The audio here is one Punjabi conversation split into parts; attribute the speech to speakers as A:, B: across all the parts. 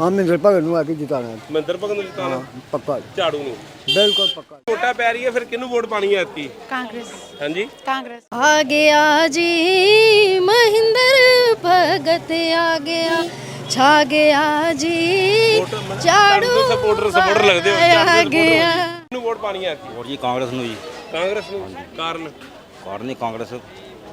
A: ਹਾਂ ਮਹਿੰਦਰ ਭਗਤ ਨੂੰ ਆ ਕੇ ਜਿਤਾਣਾ ਹੈ।
B: ਮਹਿੰਦਰ ਭਗਤ ਨੂੰ ਜਿਤਾਣਾ
A: ਪੱਕਾ।
B: ਝਾੜੂ ਨੂੰ।
A: ਬਿਲਕੁਲ ਪੱਕਾ।
B: ਵੋਟਾਂ ਪੈ ਰਹੀ ਹੈ ਫਿਰ ਕਿਹਨੂੰ ਵੋਟ ਪਾਣੀ ਹੈ ਐਤਕੀ?
C: ਕਾਂਗਰਸ।
B: ਹਾਂਜੀ?
C: ਕਾਂਗਰਸ। ਆ ਗਿਆ ਜੀ ਮਹਿੰਦਰ ਭਗਤ ਆ ਗਿਆ। ਛਾ ਗਿਆ ਜੀ ਝਾੜੂ
B: ਸਪੋਰਟਰ ਸਪੋਰਟਰ ਲੱਗਦੇ ਹੋ?
C: ਆ
B: ਗਿਆ। ਕਿਹਨੂੰ ਵੋਟ ਪਾਣੀ ਹੈ ਐਤਕੀ?
D: ਹੋਰ ਜੀ ਕਾਂਗਰਸ ਨੂੰ ਜੀ।
B: ਕਾਂਗਰਸ ਨੂੰ। ਕਾਰਨ?
D: ਕਾਰਨ ਹੀ ਕਾਂਗਰਸ।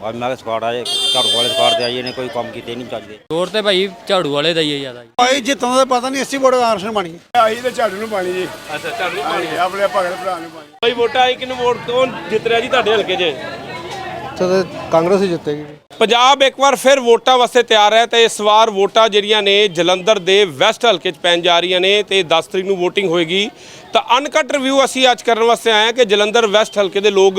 D: ਅੱਜ ਮੈਂ ਸਕਾਟ ਆਏ ਝਾੜੂ ਵਾਲੇ ਸਕਾਟ ਤੇ ਆਈਏ ਨੇ ਕੋਈ ਕੰਮ ਕੀਤੇ ਨਹੀਂ ਚੱਜਦੇ
E: ਜ਼ੋਰ ਤੇ ਭਾਈ ਝਾੜੂ ਵਾਲੇ ਦਾ ਹੀ ਹੈ ਜ਼ਿਆਦਾ ਜੀ।
F: ਭਾਈ ਜਿੱਤੋਂ ਦਾ ਪਤਾ ਨਹੀਂ ਅਸੀਂ ਵੋਟ ਕਾਂਗਰਸ ਨੂੰ ਪਾਣੀ
G: ਆਹੀ ਤੇ ਝਾੜੂ ਨੂੰ ਪਾਣੀ ਜੀ।
B: ਅੱਛਾ ਝਾੜੂ ਪਾਣੀ। ਹੈ
G: ਆਪਣੇ ਭਗਤ ਭਰਾ ਨੂੰ ਪਾਣੀ।
B: ਭਾਈ ਵੋਟਾਂ ਆਈ ਕਿਹਨੂੰ ਵੋਟ ਕੌਣ ਜਿੱਤ ਰਿਹਾ ਜੀ ਤੁਹਾਡੇ ਹਲਕੇ 'ਚ?
A: ਤੇ ਕਾਂਗਰਸ ਹੀ ਜਿੱਤੇਗੀ।
B: ਪੰਜਾਬ ਇੱਕ ਵਾਰ ਫਿਰ ਵੋਟਾਂ ਵਾਸਤੇ ਤਿਆਰ ਹੈ ਤੇ ਇਸ ਵਾਰ ਵੋਟਾਂ ਜਿਹੜੀਆਂ ਨੇ ਜਲੰਧਰ ਦੇ ਵੈਸਟ ਹਲਕੇ 'ਚ ਪੈਣ ਜਾ ਰਹੀਆਂ ਨੇ ਤੇ 10 ਤਰੀਕ ਨੂੰ VOTING ਹੋਏਗੀ। ਤਾਂ ਅਨਕਟ ਰਿਵਿਊ ਅਸੀਂ ਅੱਜ ਕਰਨ ਵਾਸਤੇ ਆਏ ਹਾਂ ਕਿ ਜਲੰਧਰ ਵੈਸਟ ਹਲਕੇ ਦੇ ਲੋਕ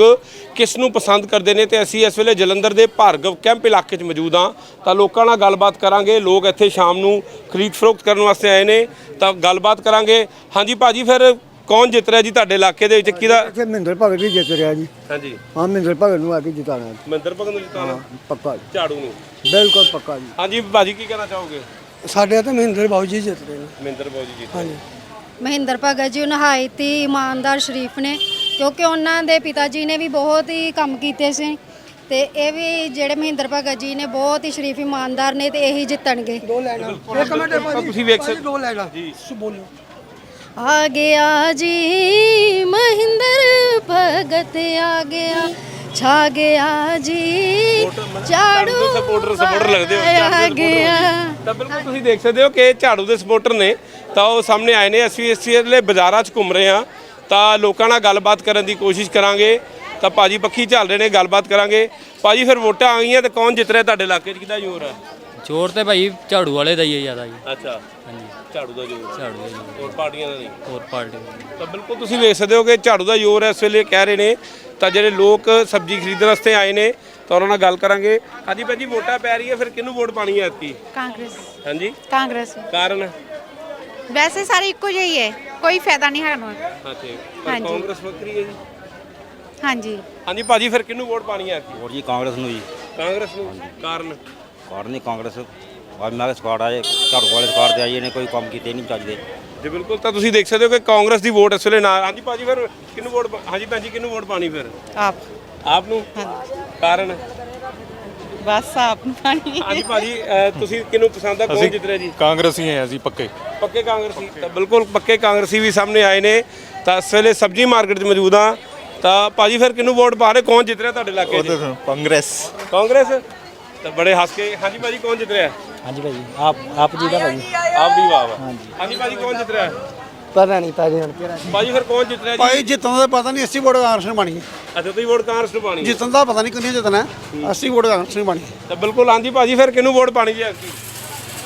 B: ਕਿਸ ਨੂੰ ਪਸੰਦ ਕਰਦੇ ਨੇ ਤੇ ਅਸੀਂ ਇਸ ਵੇਲੇ ਜਲੰਧਰ ਦੇ ਭਾਰਗਵ ਕੈਂਪ ਇਲਾਕੇ 'ਚ ਮੌਜੂਦ ਹਾਂ। ਤਾਂ ਲੋਕਾਂ ਨਾਲ ਗੱਲਬਾਤ ਕਰਾਂਗੇ। ਲੋਕ ਇੱਥੇ ਸ਼ਾਮ ਨੂੰ ਖਰੀਦ ਫਰੋਖਤ ਕਰਨ ਵਾਸਤੇ ਆਏ ਨੇ। ਤਾਂ ਗੱਲਬਾਤ ਕਰਾਂਗੇ। ਹਾਂਜੀ ਭਾਜੀ, ਫਿਰ ਕੌਣ ਜਿੱਤ ਰਿਹਾ ਜੀ ਤੁਹਾਡੇ ਇਲਾਕੇ ਦੇ ਵਿੱਚ? ਕਿਹਦਾ?
A: ਇੱਥੇ ਮਹਿੰਦਰ ਭਗਤ ਹੀ ਜਿੱਤ ਰਿਹਾ ਜੀ।
B: ਹਾਂਜੀ।
A: ਹਾਂ ਮਹਿੰਦਰ ਭਗਤ ਨੂੰ ਆ ਕੇ ਜਿਤਾਣਾ
B: ਮਹਿੰਦਰ ਭਗਤ ਨੂੰ ਜਿਤਾਣਾ
A: ਪੱਕਾ
B: ਝਾੜੂ ਨੂੰ?
A: ਬਿਲਕੁਲ ਪੱਕਾ ਜੀ।
B: ਹਾਂਜੀ ਭਾਜੀ ਕੀ ਕਹਿਣਾ ਚਾਹੋਗੇ?
F: ਸਾਡੇ ਤਾਂ ਮਹਿੰਦਰ ਬਾਬੂ ਜੀ ਜਿੱਤ ਰਹੇ ਨੇ।
B: ਮਹਿੰਦਰ ਬਾਬੂ ਜੀ ਜਿੱਤ
C: ਮਹਿੰਦਰ ਭਗਤ ਜੀ ਨਹਾਇਤ ਹੀ ਇਮਾਨਦਾਰ ਸ਼ਰੀਫ ਨੇ ਕਿਉਂਕਿ ਉਹਨਾਂ ਦੇ ਪਿਤਾ ਜੀ ਨੇ ਵੀ ਬਹੁਤ ਹੀ ਕੰਮ ਕੀਤੇ ਸੀ। ਤੇ ਇਹ ਵੀ ਜਿਹੜੇ ਮਹਿੰਦਰ ਭਗਤ ਜੀ ਨੇ ਬਹੁਤ ਹੀ ਸ਼ਰੀਫ ਇਮਾਨਦਾਰ ਨੇ ਤੇ ਇਹੀ ਜਿੱਤਣਗੇ।
F: ਦੋ ਲੈਣਾ ਇੱਕ ਮਿੰਟ ਭਾਜੀ।
B: ਤੁਸੀਂ ਵੇਖ ਸਕਦੇ
F: ਦੋ ਲੈਣਾ ਜੀ। ਬੋਲੋ।
C: ਆ ਗਿਆ ਜੀ ਮਹਿੰਦਰ ਭਗਤ ਆ ਗਿਆ ਛਾ ਗਿਆ ਜੀ ਝਾੜੂ
B: ਸਪੋਰਟਰ ਸਪੋਰਟਰ ਲੱਗਦੇ ਹੋ
C: ਆ। ਗਿਆ
B: ਤਾਂ ਬਿਲਕੁਲ ਤੁਸੀਂ ਦੇਖ ਸਕਦੇ ਹੋ ਕਿ ਝਾੜੂ ਦੇ ਸਪੋਰਟਰ ਨੇ ਤਾਂ ਉਹ ਸਾਹਮਣੇ ਆਏ ਨੇ। ਅਸੀਂ ਇਸ ਵੇਲੇ ਬਾਜ਼ਾਰਾਂ 'ਚ ਘੁੰਮ ਰਹੇ ਹਾਂ। ਤਾਂ ਲੋਕਾਂ ਨਾਲ ਗੱਲਬਾਤ ਕਰਨ ਦੀ ਕੋਸ਼ਿਸ਼ ਕਰਾਂਗੇ। ਤਾਂ ਭਾਜੀ ਪੱਖੀ ਚੱਲ ਰਹੇ ਨੇ ਗੱਲਬਾਤ ਕਰਾਂਗੇ। ਭਾਜੀ ਫਿਰ ਵੋਟਾਂ ਆ ਗਈਆਂ ਤੇ ਕੌਣ ਜਿੱਤ ਰਿਹਾ ਤੁਹਾਡੇ ਇਲਾਕੇ 'ਚ? ਕਿਹਦਾ ਜ਼ੋਰ ਹੈ
E: ਜ਼ੋਰ ਤੇ ਭਾਈ ਝਾੜੂ ਵਾਲੇ ਦਾ ਹੀ ਹੈ ਜ਼ਿਆਦਾ ਜੀ।
B: ਅੱਛਾ।
E: ਹਾਂਜੀ।
B: ਝਾੜੂ ਦਾ ਜ਼ੋਰ।
E: ਝਾੜੂ ਦਾ ਜੀ
B: ਹੋਰ ਪਾਰਟੀਆਂ ਦਾ ਨਹੀਂ?
E: ਹੋਰ ਪਾਰਟੀ ਦਾ।
B: ਤਾਂ ਬਿਲਕੁਲ ਤੁਸੀਂ ਵੇਖ ਸਕਦੇ ਹੋ ਕਿ ਝਾੜੂ ਦਾ ਜ਼ੋਰ ਹੈ ਇਸ ਵੇਲੇ ਕਹਿ ਰਹੇ ਨੇ। ਤਾਂ ਜਿਹੜੇ ਲੋਕ ਸਬਜ਼ੀ ਖਰੀਦਣ ਵਾਸਤੇ ਆਏ ਨੇ ਤਾਂ ਉਹਨਾਂ ਨਾਲ ਗੱਲ ਕਰਾਂਗੇ। ਹਾਂਜੀ ਭਾਜੀ ਵੋਟਾਂ ਪੈ ਰਹੀ ਹੈ ਫਿਰ ਕਿਹਨੂੰ ਵੋਟ ਪਾਣੀ ਹੈ ਐਤਕੀ?
C: ਕਾਂਗਰਸ।
B: ਹਾਂਜੀ।
C: ਕਾਂਗਰਸ।
B: ਕਾਰਨ?
C: ਵੈਸੇ ਸਾਰੇ ਇੱਕੋ ਜਿਹੇ ਹੀ ਹੈ। ਕੋਈ ਫਾਇਦਾ ਨਹੀਂ ਸਾਨੂੰ
B: ਅੱਛਾ ਪਰ
C: ਹਾਂਜੀ।
B: ਕਾਂਗਰਸ ਵੱਖਰੀ ਹੈ ਜੀ।
C: ਹਾਂਜੀ।
B: ਹਾਂਜੀ ਭਾਜੀ ਫਿਰ ਕਿਹਨੂੰ ਵੋਟ ਪਾਣੀ ਹੈ
D: ਵੋਟ ਜੀ ਕਾਂਗਰਸ ਨੂੰ ਜੀ।
B: ਕਾਂਗਰਸ ਨੂੰ। ਕਾਰਨ?
D: ਕਾਰਨ ਨਹੀਂ ਕਾਂਗਰਸ ਅੱਜ ਮੈਂ ਸਕਾਟ ਆਏ ਝਾੜੂ ਵਾਲੇ ਸਕਾਟ ਤੇ ਆਈਏ ਨੇ ਕੋਈ ਕੰਮ ਕੀਤੇ ਨਹੀਂ ਚੱਜਦੇ
B: ਜੀ ਬਿਲਕੁਲ ਤਾਂ ਤੁਸੀਂ ਦੇਖ ਸਕਦੇ ਹੋ ਕਿ ਕਾਂਗਰਸ ਦੀ ਵੋਟ ਇਸ ਵੇਲੇ ਨਾ ਹਾਂਜੀ ਭਾਜੀ ਫਿਰ ਕਿਹਨੂੰ ਵੋਟ ਪਾ- ਹਾਂਜੀ ਭੈਣ ਜੀ ਕਿਹਨੂੰ ਵੋਟ ਪਾਣੀ ਫਿਰ?
H: ਆਪ।
B: ਆਪ ਨੂੰ? ਕਾਰਨ?
H: ਬਸ ਆਪ ਨੂੰ ਪਾਣੀ।
B: ਹਾਂਜੀ ਭਾਜੀ ਅਹ, ਤੁਸੀਂ ਕਿਹਨੂੰ ਪਸੰਦ ਆ? ਕੌਣ ਜਿੱਤ ਰਿਹਾ ਜੀ?
G: ਕਾਂਗਰਸੀ ਹੈ ਅਸੀਂ ਪੱਕੇ।
B: ਪੱਕੇ ਕਾਂਗਰਸੀ ਤਾਂ ਬਿਲਕੁਲ ਪੱਕੇ ਕਾਂਗਰਸੀ ਵੀ ਸਾਹਮਣੇ ਆਏ ਨੇ। ਤਾਂ ਇਸ ਵੇਲੇ ਸਬਜ਼ੀ ਮਾਰਕੀਟ 'ਚ ਮੌਜੂਦ ਆ ਤਾਂ ਭਾਜੀ ਫਿਰ ਕਿਹਨੂੰ ਵੋਟ ਪਾ ਰਹੇ? ਕੌਣ ਜਿੱਤ ਰਿਹਾ ਤੁਹਾਡੇ ਇਲਾਕੇ 'ਚ?
G: ਕਾਂਗਰਸ।
B: ਕਾਂਗਰਸ? ਤਾਂ ਬੜੇ ਹੱਸ ਕੇ ਹਾਂਜੀ ਭਾਜੀ ਕੌਣ ਜਿੱਤ ਰਿਹਾ?
E: ਹਾਂਜੀ ਭਾਈ ਆਪ ਆਪ ਜੀ ਦਾ ਭਾਈ
B: ਆਪ ਦੀ ਵਾਹ ਵਾ ਹਾਂਜੀ। ਭਾਜੀ ਕੌਣ ਜਿੱਤ ਰਿਹਾ?
A: ਪਤਾ ਨਹੀਂ ਭਾਜੀ ਹੁਣ। ਕਿਹੜਾ
B: ਭਾਜੀ ਫਿਰ ਕੌਣ ਜਿੱਤ ਰਿਹਾ ਜੀ?
F: ਭਾਈ ਜਿੱਤੋਂ ਦਾ ਪਤਾ ਨਹੀਂ ਅਸੀਂ ਵੋਟ ਕਾਂਗਰਸ ਨੂੰ ਪਾਣੀ
B: ਅੱਛਾ ਤੁਸੀਂ ਵੋਟ ਕਾਂਗਰਸ ਨੂੰ ਪਾਣੀ ਹੈ।
F: ਜਿੱਤਣ ਦਾ ਪਤਾ ਨਹੀਂ ਕਿੰਨੀ ਜਿੱਤਣਾ ਹੈ। ਅਸੀਂ ਵੋਟ ਕਾਂਗਰਸ ਨੂੰ ਪਾਣੀ
B: ਤਾਂ ਬਿਲਕੁਲ ਹਾਂਜੀ ਭਾਜੀ ਫਿਰ ਕਿਹਨੂੰ ਵੋਟ ਪਾਣੀ ਜੀ ਐਤਕੀ?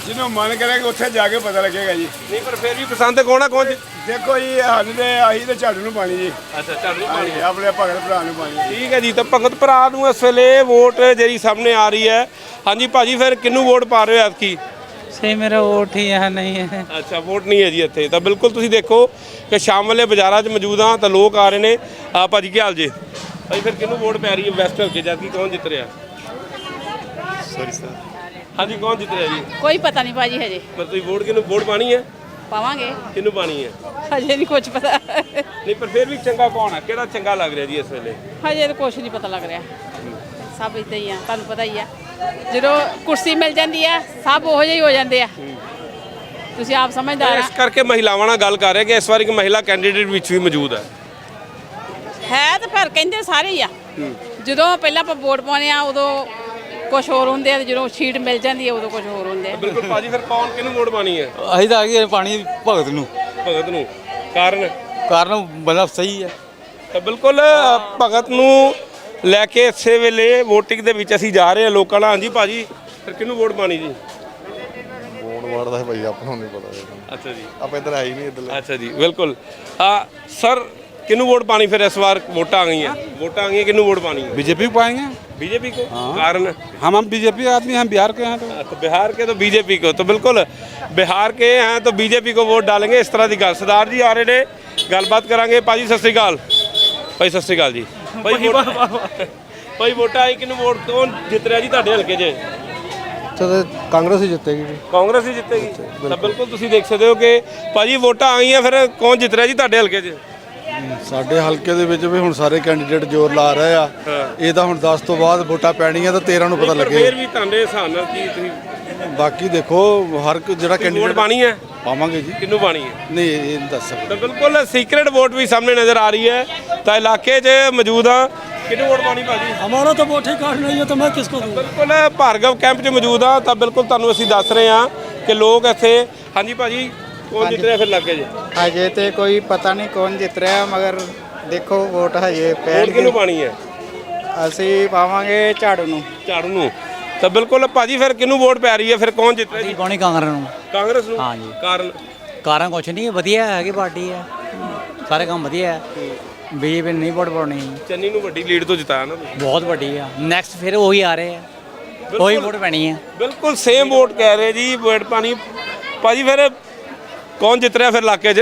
G: ਜਿਹਨੂੰ ਮਨ ਕਰੇਗਾ ਉੱਥੇ ਜਾ ਕੇ ਪਤਾ ਲੱਗੇਗਾ ਜੀ।
B: ਨਹੀਂ ਪਰ ਫਿਰ ਵੀ ਪਸੰਦ ਕੋਣਾ ਕੌਣ ਜੀ?
G: ਦੇਖੋ ਜੀ ਹਨ ਦੇ ਆਹੀ ਤੇ ਝਾੜੂ ਨੂੰ ਪਾਣੀ ਜੀ।
B: ਅੱਛਾ ਝਾੜੂ
G: ਹਾਂਜੀ, ਆਪਣੇ ਭਗਤ ਭਰਾ ਨੂੰ ਪਾਣੀ
B: ਠੀਕ ਹੈ ਜੀ ਤਾਂ ਭਗਤ ਭਰਾ ਨੂੰ ਇਸ ਵੇਲੇ ਵੋਟ ਜਿਹੜੀ ਸਾਹਮਣੇ ਆ ਰਹੀ ਹੈ। ਹਾਂਜੀ ਭਾਜੀ ਫਿਰ ਕਿਹਨੂੰ ਵੋਟ ਪਾ ਰਹੇ ਹੋ ਐਤਕੀ?
H: ਸਹੀ ਮੇਰਾ ਵੋਟ ਹੀ ਹੈ ਨਹੀਂ ਹੈ।
B: ਅੱਛਾ ਵੋਟ ਨਹੀਂ ਹੈ ਜੀ ਇੱਥੇ। ਤਾਂ ਬਿਲਕੁਲ ਤੁਸੀਂ ਦੇਖੋ ਕਿ ਸ਼ਾਮ ਵੇਲੇ ਬਾਜ਼ਾਰਾਂ 'ਚ ਮੌਜੂਦ ਆ ਤਾਂ ਲੋਕ ਆ ਰਹੇ ਨੇ। ਆ ਭਾਜੀ ਕੀ ਹਾਲ ਜੀ? ਭਾਜੀ ਫਿਰ ਕਿਹਨੂੰ ਵੋਟ ਪੈ ਰਹੀ ਹੈ ਵੈਸਟ ਹਲਕੇ ਜਦ ਕਿ ਕੌਣ ਜਿੱਤ ਰਿਹਾ?
G: ਸੌਰੀ ਸਰ
B: ਹਾਂਜੀ ਕੌਣ ਜਿੱਤ ਰਿਹਾ ਜੀ?
H: ਕੋਈ ਪਤਾ ਨਹੀਂ ਭਾਜੀ ਹਜੇ।
B: ਪਰ ਤੁਸੀਂ ਵੋਟ ਕਿਹਨੂੰ ਵੋਟ ਪਾਣੀ ਹੈ?
H: ਪਾਵਾਂਗੇ।
B: ਕਿਹਨੂੰ ਪਾਣੀ ਹੈ?
H: ਹਜੇ ਨਹੀਂ ਕੁਝ ਪਤਾ।
B: ਨਹੀਂ ਪਰ ਫਿਰ ਵੀ ਚੰਗਾ ਕੌਣ ਹੈ? ਕਿਹੜਾ ਚੰਗਾ ਲੱਗ ਰਿਹਾ ਜੀ ਇਸ ਵੇਲੇ?
H: ਹਜੇ ਤਾਂ ਕੁਝ ਨਹੀਂ ਪਤਾ ਲੱਗ ਰਿਹਾ। ਸਭ ਇਦਾਂ ਹੀ ਆ ਤੁਹਾਨੂੰ ਪਤਾ ਹੀ ਆ। ਜਦੋਂ ਕੁਰਸੀ ਮਿਲ ਜਾਂਦੀ ਆ ਸਭ ਉਹੋ ਜਿਹੇ ਹੀ ਹੋ ਜਾਂਦੇ ਆ। ਤੁਸੀਂ ਆਪ ਸਮਝਦਾਰ
B: ਇਸ ਕਰਕੇ ਮਹਿਲਾਵਾਂ ਨਾਲ ਗੱਲ ਕਰ ਰਹੇ ਕਿ ਇਸ ਵਾਰ ਇੱਕ ਮਹਿਲਾ ਕੈਂਡੀਡੇਟ ਵਿੱਚ ਵੀ ਮੌਜੂਦ ਹੈ।
H: ਹੈ ਤਾਂ ਫਿਰ ਕਹਿੰਦੇ ਸਾਰੇ ਹੀ ਆ। ਜਦੋਂ ਪਹਿਲਾਂ ਆਪਾਂ ਵੋਟ ਪਾਉਂਦੇ ਆ ਉਦੋਂ ਕੁਝ ਹੋਰ ਹੁੰਦੇ ਆ ਜਦੋਂ ਸੀਟ ਮਿਲ ਜਾਂਦੀ ਆ ਉਦੋਂ ਕੁਝ ਹੋਰ ਹੁੰਦੇ ਆ।
B: ਬਿਲਕੁਲ ਭਾਜੀ ਫਿਰ ਕੌਣ ਕਿਹਨੂੰ ਵੋਟ ਪਾਣੀ ਹੈ?
E: ਅਸੀਂ ਤਾਂ ਆ ਗਏ ਪਾਣੀ ਭਗਤ ਨੂੰ।
B: ਭਗਤ ਨੂੰ। ਕਾਰਨ?
E: ਕਾਰਨ ਬੰਦਾ ਸਹੀ ਹੈ।
B: ਤਾਂ ਬਿਲਕੁਲ ਭਗਤ ਨੂੰ ਲੈ ਕੇ ਇਸੇ ਵੇਲੇ VOTING ਦੇ ਵਿੱਚ ਅਸੀਂ ਜਾ ਰਹੇ ਹਾਂ ਲੋਕਾਂ ਨਾਲ। ਹਾਂਜੀ ਭਾਜੀ ਫਿਰ ਕਿਹਨੂੰ ਵੋਟ ਪਾਣੀ ਜੀ?
I: ਵੋਟ ਵਾਰਦਾ ਹੈ ਭਾਈ ਆਪਾਂ ਨੂੰ ਨਹੀਂ ਪਤਾ।
B: ਅੱਛਾ ਜੀ।
I: ਆਪਾਂ ਇੱਧਰ ਆਈ ਨਹੀਂ ਇੱਧਰ
B: ਅੱਛਾ ਜੀ ਬਿਲਕੁਲ। ਆ ਸਰ ਕਿਹਨੂੰ ਵੋਟ ਪਾਣੀ? ਫਿਰ ਇਸ ਵਾਰ ਵੋਟਾਂ ਆ ਗਈਆਂ। ਵੋਟਾਂ ਆ ਗਈਆਂ ਕਿਹਨੂੰ ਵੋਟ ਪਾਣੀ ਹੈ?
J: बीजेपी को पाएंगे
B: बीजेपी को कारण
J: हम हम बीजेपी आदमी हैं बिहार के हैं तो
B: तो बिहार के तो बीजेपी को तो बिल्कुल बिहार के हैं तो बीजेपी को वोट डालेंगे इस तरह की गल सरदार जी आ रहे ने गलबात करांगे ਭਾਜੀ ਸਤਿ ਸ੍ਰੀ ਅਕਾਲ ਭਾਈ ਸਤਿ ਸ੍ਰੀ ਅਕਾਲ ਜੀ ਭਾਈ ਵੋਟ ਭਾਈ ਵੋਟਾਂ ਆਈ ਕਿਹਨੂੰ ਵੋਟ ਕੌਣ ਜਿੱਤ ਰਿਹਾ ਜੀ ਤੁਹਾਡੇ ਹਲਕੇ 'ਚ
A: ਚਲੋ ਕਾਂਗਰਸ ਹੀ ਜਿੱਤੇਗੀ ਜੀ
B: ਕਾਂਗਰਸ ਹੀ ਜਿੱਤੇਗੀ ਤਾਂ ਬਿਲਕੁਲ ਤੁਸੀਂ ਦੇਖ ਸਕਦੇ ਹੋ ਕਿ ਭਾਜੀ ਵੋਟਾਂ ਆਈਆਂ ਫਿਰ ਕੌਣ ਜਿੱਤ ਰਿਹਾ ਜੀ ਤੁਹਾਡੇ ਹਲਕੇ 'ਚ
F: ਸਾਡੇ ਹਲਕੇ ਦੇ ਵਿੱਚ ਵੀ ਹੁਣ ਸਾਰੇ ਕੈਂਡੀਡੇਟ ਜ਼ੋਰ ਲਾ ਰਹੇ ਆ। ਇਹ ਤਾਂ ਹੁਣ 10 ਤੋਂ ਬਾਅਦ ਵੋਟਾਂ ਪੈਣੀਆਂ ਤਾਂ 13 ਨੂੰ ਪਤਾ
B: ਪਰ
F: ਲੱਗੇ
B: ਫਿਰ ਵੀ ਤੁਹਾਡੇ ਹਿਸਾਬ ਨਾਲ ਕੀ ਤੁਸੀਂ
F: ਬਾਕੀ ਦੇਖੋ ਹਰ ਇੱਕ ਜਿਹੜਾ
B: ਵੋਟ
F: ਕੈਂਡੀਡੇਟ
B: ਪਾਣੀ ਹੈ?
F: ਪਾਵਾਂਗੇ ਜੀ।
B: ਕਿਹਨੂੰ ਪਾਣੀ ਹੈ?
F: ਨਹੀਂ ਇਹ ਨਹੀਂ ਦੱਸ ਸਕਦੇ।
B: ਤਾਂ ਬਿਲਕੁਲ ਸੀਕ੍ਰੇਟ ਵੋਟ ਵੀ ਸਾਹਮਣੇ ਨਜ਼ਰ ਆ ਰਹੀ ਹੈ। ਤਾਂ ਇਲਾਕੇ 'ਚ ਮੌਜੂਦ ਆ। ਕਿਹਨੂੰ ਵੋਟ ਪਾਣੀ ਭਾਜੀ?
A: ਹਮਾਰਾ ਤਾਂ ਵੋਟ ਹੀ ਕਾਟਣਾ ਹੀ ਹੈ ਤਾਂ ਮੈਂ ਕਿਸ ਕੋ ਦੂੰ
B: ਬਿਲਕੁਲ ਭਾਰਗਵ ਕੈਂਪ 'ਚ ਮੌਜੂਦ ਆ। ਤਾਂ ਬਿਲਕੁਲ ਤੁਹਾਨੂੰ ਅਸੀਂ ਦੱਸ ਰਹੇ ਹਾਂ ਕਿ ਲੋਕ ਇੱਥੇ ਹਾਂਜੀ ਭਾਜੀ ਕੌਣ ਜਿੱਤ ਰਿਹਾ ਫਿਰ ਇਲਾਕੇ 'ਚ
E: ਹਜੇ ਤੇ ਕੋਈ ਪਤਾ ਨਹੀਂ ਕੌਣ ਜਿੱਤ ਰਿਹਾ ਮਗਰ ਦੇਖੋ ਵੋਟ ਹਜੇ
B: ਵੋਟ ਕਿਹਨੂੰ ਪਾਣੀ ਹੈ?
E: ਅਸੀਂ ਪਾਵਾਂਗੇ ਝਾੜੂ ਨੂੰ।
B: ਝਾੜੂ ਨੂੰ। ਤਾਂ ਬਿਲਕੁਲ ਭਾਜੀ ਫਿਰ ਕਿਹਨੂੰ ਵੋਟ ਪੈ ਰਹੀ ਹੈ? ਫਿਰ ਕੌਣ ਜਿੱਤ ਰਿਹਾ ਜੀ?
E: ਪਾਉਣੀ ਕਾਂਗਰਸ ਨੂੰ।
B: ਕਾਂਗਰਸ ਨੂੰ?
E: ਹਾਂਜੀ।
B: ਕਾਰਨ?
E: ਕਾਰਾਂ ਕੁਛ ਨਹੀਂ ਵਧੀਆ ਹੈਗੀ ਪਾਰਟੀ ਹੈ। ਸਾਰੇ ਕੰਮ ਵਧੀਆ ਹੈ। ਬੀਜੇਪੀ ਨਹੀਂ ਵੋਟ ਪਾਉਣੀ।
B: ਚੰਨੀ ਨੂੰ ਵੱਡੀ ਲੀਡ ਤੋਂ ਜਿਤਾਇਆ ਨਾ ਤੁਸੀਂ।
E: ਬਹੁਤ ਵੱਡੀ ਆ। ਨੈਕਸਟ ਫਿਰ ਉਹੀ ਆ ਰਹੇ ਆ। ਉਹੀ ਵੋਟ ਪੈਣੀ ਹੈ।
B: ਬਿਲਕੁਲ ਸੇਮ ਵੋਟ ਕਹਿ ਰਹੇ ਜੀ ਵੋਟ ਪਾਣੀ। ਭਾਜੀ ਫਿਰ ਕੌਣ ਜਿੱਤ ਰਿਹਾ ਫਿਰ ਇਲਾਕੇ 'ਚ?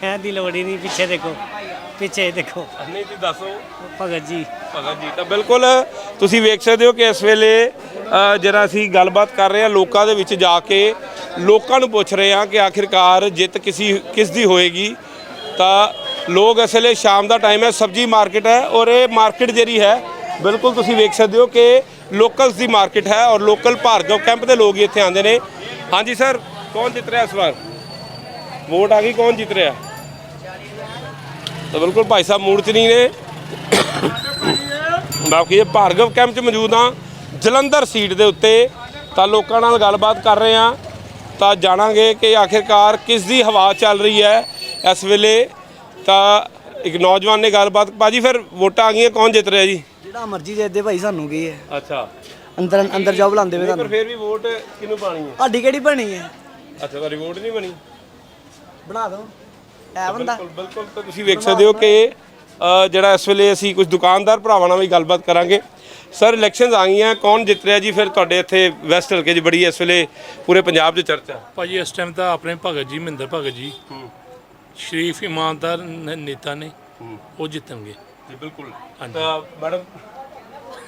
E: ਕਹਿਣ ਦੀ ਲੋੜ ਹੀ ਨਹੀਂ ਪਿੱਛੇ ਦੇਖੋ ਪਿੱਛੇ ਦੇਖੋ।
B: ਨਹੀਂ ਜੀ ਦੱਸੋ।
E: ਭਗਤ ਜੀ।
B: ਭਗਤ ਜੀ ਤਾਂ ਬਿਲਕੁਲ ਤੁਸੀਂ ਵੇਖ ਸਕਦੇ ਹੋ ਕਿ ਇਸ ਵੇਲੇ ਜਿਹੜਾ ਅਸੀਂ ਗੱਲਬਾਤ ਕਰ ਰਹੇ ਹਾਂ ਲੋਕਾਂ ਦੇ ਵਿੱਚ ਜਾ ਕੇ ਲੋਕਾਂ ਨੂੰ ਪੁੱਛ ਰਹੇ ਹਾਂ ਕਿ ਆਖਿਰਕਾਰ ਜਿੱਤ ਕਿਸੀ ਕਿਸ ਦੀ ਹੋਏਗੀ। ਤਾਂ ਲੋਕ ਇਸ ਵੇਲੇ ਸ਼ਾਮ ਦਾ ਟਾਈਮ ਹੈ ਸਬਜ਼ੀ ਮਾਰਕੀਟ ਹੈ ਔਰ ਇਹ ਮਾਰਕੀਟ ਜਿਹੜੀ ਹੈ ਬਿਲਕੁਲ ਤੁਸੀਂ ਵੇਖ ਸਕਦੇ ਹੋ ਕਿ ਲੋਕਲਸ ਦੀ ਮਾਰਕੀਟ ਹੈ ਔਰ ਲੋਕਲ ਭਾਰਗਵ ਕੈਂਪ ਦੇ ਲੋਕ ਹੀ ਇੱਥੇ ਆਉਂਦੇ ਨੇ। ਹਾਂਜੀ ਸਰ ਕੌਣ ਜਿੱਤ ਰਿਹਾ ਇਸ ਵਾਰ? ਵੋਟ ਆ ਗਈ ਕੌਣ ਜਿੱਤ ਰਿਹਾ? ਤਾਂ ਬਿਲਕੁਲ ਭਾਈ ਸਾਹਿਬ ਨਹੀਂ ਨੇ। ਬਾਕੀ ਇਹ ਭਾਰਗਵ ਕੈਂਪ 'ਚ ਮੌਜੂਦ ਹਾਂ। ਜਲੰਧਰ ਸੀਟ ਦੇ ਉੱਤੇ ਤਾਂ ਲੋਕਾਂ ਨਾਲ ਗੱਲਬਾਤ ਕਰ ਰਹੇ ਹਾਂ। ਤਾਂ ਜਾਣਾਂਗੇ ਕਿ ਆਖਿਰਕਾਰ ਕਿਸ ਦੀ ਹਵਾ ਚੱਲ ਰਹੀ ਹੈ ਇਸ ਵੇਲੇ। ਤਾਂ ਇੱਕ ਨੌਜਵਾਨ ਨੇ ਗੱਲਬਾਤ ਬਾਜੀ ਫਿਰ ਵੋਟਾਂ ਆ ਗਈਆਂ ਕੌਣ ਜਿੱਤ ਰਿਹਾ ਜੀ?
A: ਜਿਹੜਾ ਮਰਜ਼ੀ ਦੇ ਦੇ ਭਾਈ ਸਾਨੂੰ ਕੀ ਹੈ?
B: ਅੱਛਾ।
A: ਅੰਦਰ ਅੰਦਰ ਜਾਓ ਬੁਲਾਉਂਦੇ ਵੇ
B: ਪਰ
A: ਤੁਹਾਨੂੰ
B: ਫਿਰ ਵੀ ਵੋਟ ਕਿਹਨੂੰ ਪਾਣੀ ਹੈ?
A: ਸਾਡੀ ਕਿਹੜੀ ਬਣੀ ਹੈ?
B: ਅੱਛਾ ਤੁਹਾਡੀ ਵੋਟ ਨਹੀਂ ਬਣੀ?
A: ਬਣਾ ਦਿਓ ਐ ਬੰਦਾ।
B: ਬਿਲਕੁਲ ਬਿਲਕੁਲ। ਤਾਂ ਤੁਸੀਂ ਵੇਖ ਸਕਦੇ ਹੋ ਕਿ ਅ, ਜਿਹੜਾ ਇਸ ਵੇਲੇ ਅਸੀਂ ਕੁਝ ਦੁਕਾਨਦਾਰ ਭਰਾਵਾਂ ਨਾਲ ਵੀ ਗੱਲਬਾਤ ਕਰਾਂਗੇ। ਸਰ ਇਲੈਕਸ਼ਨਸ ਆ ਗਈਆਂ ਕੌਣ ਜਿੱਤ ਰਿਹਾ ਜੀ? ਫਿਰ ਤੁਹਾਡੇ ਇੱਥੇ ਵੈਸਟ ਹਲਕੇ 'ਚ ਬੜੀ ਇਸ ਵੇਲੇ ਪੂਰੇ ਪੰਜਾਬ 'ਚ ਚਰਚਾ।
K: ਭਾਜੀ ਇਸ ਟਾਈਮ ਤਾਂ ਆਪਣੇ ਭਗਤ ਜੀ ਮਹਿੰਦਰ ਭਗਤ ਜੀ ਸ਼ਰੀਫ ਇਮਾਨਦਾਰ ਨ- ਨੇਤਾ ਨੇ। ਉਹ ਜਿੱਤਣਗੇ।
B: ਜੀ ਬਿਲਕੁਲ। ਤਾਂ ਮੈਡਮ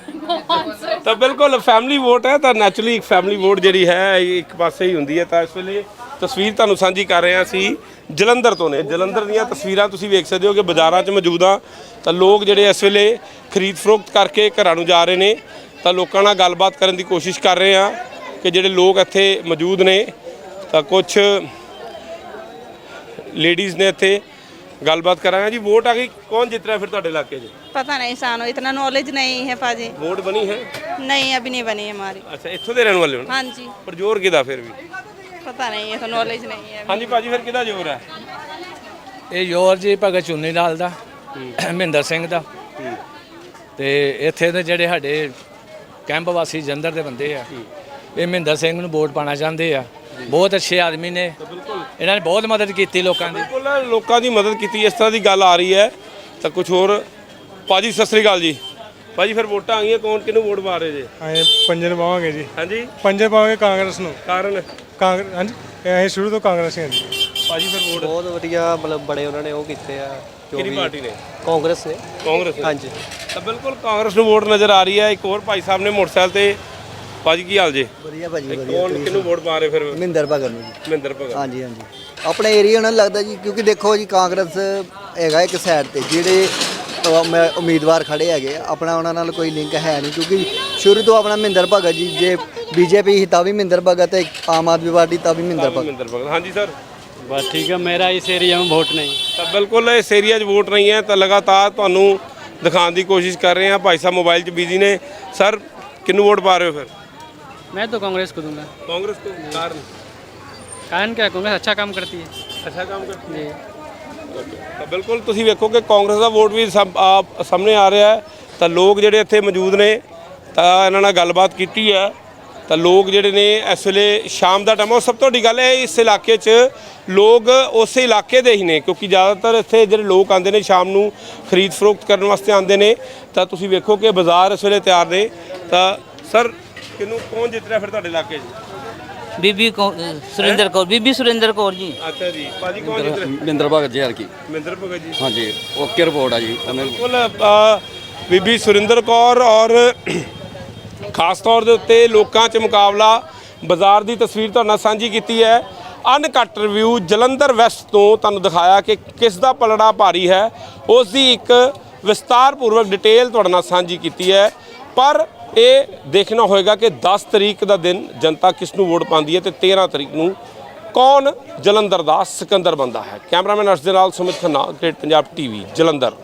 B: ਤਾਂ ਬਿਲਕੁਲ ਫੈਮਿਲੀ ਵੋਟ ਹੈ ਤਾਂ ਨੈਚੁਰਲੀ ਇੱਕ ਫੈਮਿਲੀ ਵੋਟ ਜਿਹੜੀ ਹੈ ਇਹ ਇੱਕ ਪਾਸੇ ਹੀ ਹੁੰਦੀ ਹੈ। ਤਾਂ ਇਸ ਵੇਲੇ ਤਸਵੀਰ ਤੁਹਾਨੂੰ ਸਾਂਝੀ ਕਰ ਰਹੇ ਹਾਂ ਅਸੀਂ ਜਲੰਧਰ ਤੋਂ ਨੇ ਜਲੰਧਰ ਦੀਆਂ ਤਸਵੀਰਾਂ ਤੁਸੀਂ ਵੇਖ ਸਕਦੇ ਹੋ ਕਿ ਬਾਜ਼ਾਰਾਂ 'ਚ ਮੌਜੂਦ ਆ ਤਾਂ ਲੋਕ ਜਿਹੜੇ ਇਸ ਵੇਲੇ ਖਰੀਦ ਫਰੋਖਤ ਕਰਕੇ ਘਰਾਂ ਨੂੰ ਜਾ ਰਹੇ ਨੇ ਤਾਂ ਲੋਕਾਂ ਨਾਲ ਗੱਲਬਾਤ ਕਰਨ ਦੀ ਕੋਸ਼ਿਸ਼ ਕਰ ਰਹੇ ਹਾਂ ਕਿ ਜਿਹੜੇ ਲੋਕ ਇੱਥੇ ਮੌਜੂਦ ਨੇ ਤਾਂ ਕੁਝ ਲੇਡੀਜ਼ ਨੇ ਇੱਥੇ ਗੱਲਬਾਤ ਕਰਾਂਗੇ ਜੀ ਵੋਟ ਆ ਗਈ ਕੌਣ ਜਿੱਤ ਰਿਹਾ ਫਿਰ ਤੁਹਾਡੇ ਇਲਾਕੇ 'ਚ
H: पता नहीं सानो इतना नॉलेज नहीं है पाजी
B: ਵੋਟ ਬਣੀ ਹੈ
H: नहीं अभी नहीं बनी हमारी
B: ਅੱਛਾ ਇੱਥੋਂ ਦੇ ਰਹਿਣ ਵਾਲੇ ਹੋ ਨਾ
H: हाँ जी
B: ਪਰ ਜ਼ੋਰ ਕਿਹਦਾ ਫਿਰ ਵੀ
H: ਪਤਾ ਨਹੀਂ ਇਹ ਤਾਂ ਨੌਲੇਜ ਨਹੀਂ ਹੈ।
B: ਹਾਂਜੀ ਭਾਜੀ ਫਿਰ ਕਿਹਦਾ ਜ਼ੋਰ ਹੈ?
E: ਇਹ ਜ਼ੋਰ ਜੀ ਭਗਤ ਚੁੰਨੀ ਲਾਲ ਦਾ ਮਹਿੰਦਰ ਸਿੰਘ ਦਾ। ਤੇ ਇੱਥੇ ਦੇ ਜਿਹੜੇ ਸਾਡੇ ਕੈਂਪ ਵਾਸੀ ਜੰਦਰ ਦੇ ਬੰਦੇ ਆ ਇਹ ਮਹਿੰਦਰ ਸਿੰਘ ਨੂੰ ਵੋਟ ਪਾਣਾ ਚਾਹੁੰਦੇ ਆ। ਬਹੁਤ ਅੱਛੇ ਆਦਮੀ ਨੇ। ਇਹਨਾਂ ਨੇ ਬਹੁਤ ਮਦਦ ਕੀਤੀ ਲੋਕਾਂ ਦੀ।
B: ਬਿਲਕੁਲ ਲੋਕਾਂ ਦੀ ਮਦਦ ਕੀਤੀ ਇਸ ਤਰ੍ਹਾਂ ਦੀ ਗੱਲ ਆ ਰਹੀ ਹੈ। ਤਾਂ ਕੁਝ ਹੋਰ। ਪਾਜੀ ਸਤਿ ਸ੍ਰੀ ਅਕਾਲ ਜੀ। ਭਾਜੀ ਫਿਰ ਵੋਟਾਂ ਆ ਗਈਆਂ ਕੌਣ ਕਿਹਨੂੰ ਵੋਟ ਪਾ ਰਹੇ ਜੇ?
J: ਅਸੀਂ ਪੰਜੇ ਨੂੰ ਪਾਵਾਂਗੇ ਜੀ।
B: ਹਾਂਜੀ?
J: ਪੰਜੇ ਪਾਵਾਂਗੇ ਕਾਂਗਰਸ ਨੂੰ।
B: ਕਾਰਨ?
J: ਕਾਂਗਰਸ ਹਾਂਜੀ ਅਸੀਂ ਸ਼ੁਰੂ ਤੋਂ ਕਾਂਗਰਸ ਹੀ ਜੀ
B: ਭਾਜੀ ਫਿਰ ਵੋਟ?
A: ਬਹੁਤ ਵਧੀਆ ਮਤਲਬ ਬੜੇ ਉਹਨਾਂ ਨੇ ਉਹ ਕੀਤੇ ਆ
B: ਕਿਹੜੀ ਪਾਰਟੀ ਨੇ?
A: ਕਾਂਗਰਸ ਨੇ।
B: ਕਾਂਗਰਸ
A: ਹਾਂਜੀ।
B: ਤਾਂ ਬਿਲਕੁਲ ਕਾਂਗਰਸ ਨੂੰ ਵੋਟ ਨਜ਼ਰ ਆ ਰਹੀ ਹੈ। ਇੱਕ ਹੋਰ ਭਾਈ ਸਾਹਿਬ ਨੇ ਮੋਟਰਸਾਈਕਲ ਤੇ ਭਾਜੀ ਕੀ ਹਾਲ ਜੇ?
A: ਵਧੀਆ ਭਾਜੀ
B: ਕੌਣ ਕਿਹਨੂੰ ਵੋਟ ਪਾ ਰਹੇ ਫਿਰ?
A: ਮਹਿੰਦਰ ਭਗਤ ਨੂੰ ਜੀ।
B: ਮਹਿੰਦਰ ਭਗਤ।
A: ਹਾਂਜੀ ਹਾਂਜੀ। ਆਪਣੇ ਏਰੀਆ ਨਾਲ ਲੱਗਦਾ ਜੀ ਕਿਉਂਕਿ ਦੇਖੋ ਜੀ ਕਾਂਗਰਸ ਹੈਗਾ ਇੱਕ ਸਾਈਡ ਤੇ ਜਿਹੜੇ ਅਹ, ਮੈਂ- ਉਮੀਦਵਾਰ ਖੜੇ ਹੈਗੇ ਆ, ਆਪਣਾ ਉਹਨਾਂ ਨਾਲ ਕੋਈ ਲਿੰਕ ਹੈ ਨਹੀਂ ਕਿਉਂਕਿ ਸ਼ੁਰੂ ਤੋਂ ਆਪਣਾ ਮਹਿੰਦਰ ਭਗਤ ਜੀ ਜੇ ਬੀਜੇਪੀ ਹੀ ਤਾਂ ਵੀ ਮਹਿੰਦਰ ਭਗਤ ਹੈ ਆਮ ਆਦਮੀ ਪਾਰਟੀ ਤਾਂ ਵੀ ਮਹਿੰਦਰ ਭਗਤ
B: ਮਹਿੰਦਰ ਭਗਤ ਹਾਂਜੀ ਸਰ
E: ਬਸ ਠੀਕ ਹੈ ਮੇਰਾ ਇਸ ਏਰੀਆ ਵਿੱਚ ਵੋਟ ਨਹੀਂ
B: ਤਾਂ ਬਿਲਕੁਲ ਇਸ ਏਰੀਆ 'ਚ ਵੋਟ ਨਹੀਂ ਹੈ ਤਾਂ ਲਗਾਤਾਰ ਤੁਹਾਨੂੰ ਦਿਖਾਉਣ ਦੀ ਕੋਸ਼ਿਸ਼ ਕਰ ਰਹੇ ਹਾਂ ਭਾਈ ਸਾਹਿਬ ਮੋਬਾਈਲ 'ਚ ਬਿਜ਼ੀ ਨੇ ਸਰ ਕਿਹਨੂੰ ਵੋਟ ਪਾ ਰਹੇ ਹੋ ਫਿਰ
E: मैं तो कांग्रेस को दूंगा
B: ਕਾਂਗਰਸ ਤੋਂ ਕਾਰਨ
E: कारण क्या कांग्रेस अच्छा काम करती है
B: ਅੱਛਾ ਕੰਮ ਕਰਦੀ ਹੈ ਤਾਂ ਬਿਲਕੁਲ ਤੁਸੀਂ ਵੇਖੋ ਕਿ ਕਾਂਗਰਸ ਦਾ ਵੋਟ ਵੀ ਸਭ, ਆ- ਸਾਹਮਣੇ ਆ ਰਿਹਾ ਹੈ। ਤਾਂ ਲੋਕ ਜਿਹੜੇ ਇੱਥੇ ਮੌਜੂਦ ਨੇ, ਤਾਂ ਇਹਨਾਂ ਨਾਲ ਗੱਲਬਾਤ ਕੀਤੀ ਹੈ। ਤਾਂ ਲੋਕ ਜਿਹੜੇ ਨੇ ਇਸ ਵੇਲੇ ਸ਼ਾਮ ਦਾ ਟਾਈਮ ਉਹ ਸਭ ਤੋਂ ਵੱਡੀ ਗੱਲ ਹੈ, ਇਸ ਇਲਾਕੇ 'ਚ ਲੋਕ ਉਸੇ ਇਲਾਕੇ ਦੇ ਹੀ ਨੇ, ਕਿਉਂਕਿ ਜ਼ਿਆਦਾਤਰ ਇੱਥੇ ਜਿਹੜੇ ਲੋਕ ਆਉਂਦੇ ਨੇ ਸ਼ਾਮ ਨੂੰ ਖਰੀਦ ਫਰੋਖਤ ਕਰਨ ਵਾਸਤੇ ਆਉਂਦੇ ਨੇ। ਤਾਂ ਤੁਸੀਂ ਵੇਖੋ ਕਿ ਬਾਜ਼ਾਰ ਇਸ ਵੇਲੇ ਤਿਆਰ ਨੇ। ਤਾਂ ਸਰ, ਕਿਹਨੂੰ, ਕੌਣ ਜਿੱਤ ਰਿਹਾ ਫਿਰ ਤੁਹਾਡੇ ਇਲਾਕੇ 'ਚ?
E: ਬੀਬੀ ਸੁਰਿੰਦਰ ਕੌਰ ਬੀਬੀ ਸੁਰਿੰਦਰ ਕੌਰ ਜੀ।
B: ਅੱਛਾ ਜੀ। ਭਾਜੀ ਕੌਣ ਜਿੱਤ ਰਿਹਾ
I: ਮਹਿੰਦਰ ਭਗਤ ਜੀ ਹਰਕੀ
B: ਮਹਿੰਦਰ ਭਗਤ ਜੀ।
I: ਹਾਂਜੀ ਓਕੇ ਰਿਪੋਰਟ ਆ ਜੀ।
B: ਬਿਲਕੁਲ ਅ, ਬੀਬੀ ਸੁਰਿੰਦਰ ਕੌਰ ਔਰ ਖਾਸ ਤੌਰ ਦੇ ਉੱਤੇ ਲੋਕਾਂ 'ਚ ਮੁਕਾਬਲਾ ਬਾਜ਼ਾਰ ਦੀ ਤਸਵੀਰ ਤੁਹਾਡੇ ਨਾਲ ਸਾਂਝੀ ਕੀਤੀ ਹੈ। ਅਨਕਟ ਰਿਵਿਊ ਜਲੰਧਰ ਵੈਸਟ ਤੋਂ ਤੁਹਾਨੂੰ ਦਿਖਾਇਆ ਕਿ ਕਿਸ ਦਾ ਪਲੜਾ ਭਾਰੀ ਹੈ। ਉਸ ਦੀ ਇੱਕ ਵਿਸਤਾਰਪੂਰਵਕ ਡਿਟੇਲ ਤੁਹਾਡੇ ਨਾਲ ਸਾਂਝੀ ਕੀਤੀ ਹੈ। ਪਰ ਇਹ ਦੇਖਣਾ ਹੋਏਗਾ ਕਿ 10 ਤਰੀਕ ਦਾ ਦਿਨ ਜਨਤਾ ਕਿਸ ਨੂੰ ਵੋਟ ਪਾਉਂਦੀ ਹੈ ਤੇ 13 ਤਰੀਕ ਨੂੰ ਕੌਣ ਜਲੰਧਰ ਦਾ ਸਿਕੰਦਰ ਬੰਦਾ ਹੈ। ਕੈਮਰਾਮੈਨ ਅਰਸ਼ ਦੇ ਨਾਲ ਸੁਮਿਤ ਖੰਨਾ ਗ੍ਰੇਟ ਪੰਜਾਬ ਟੀਵੀ ਜਲੰਧਰ।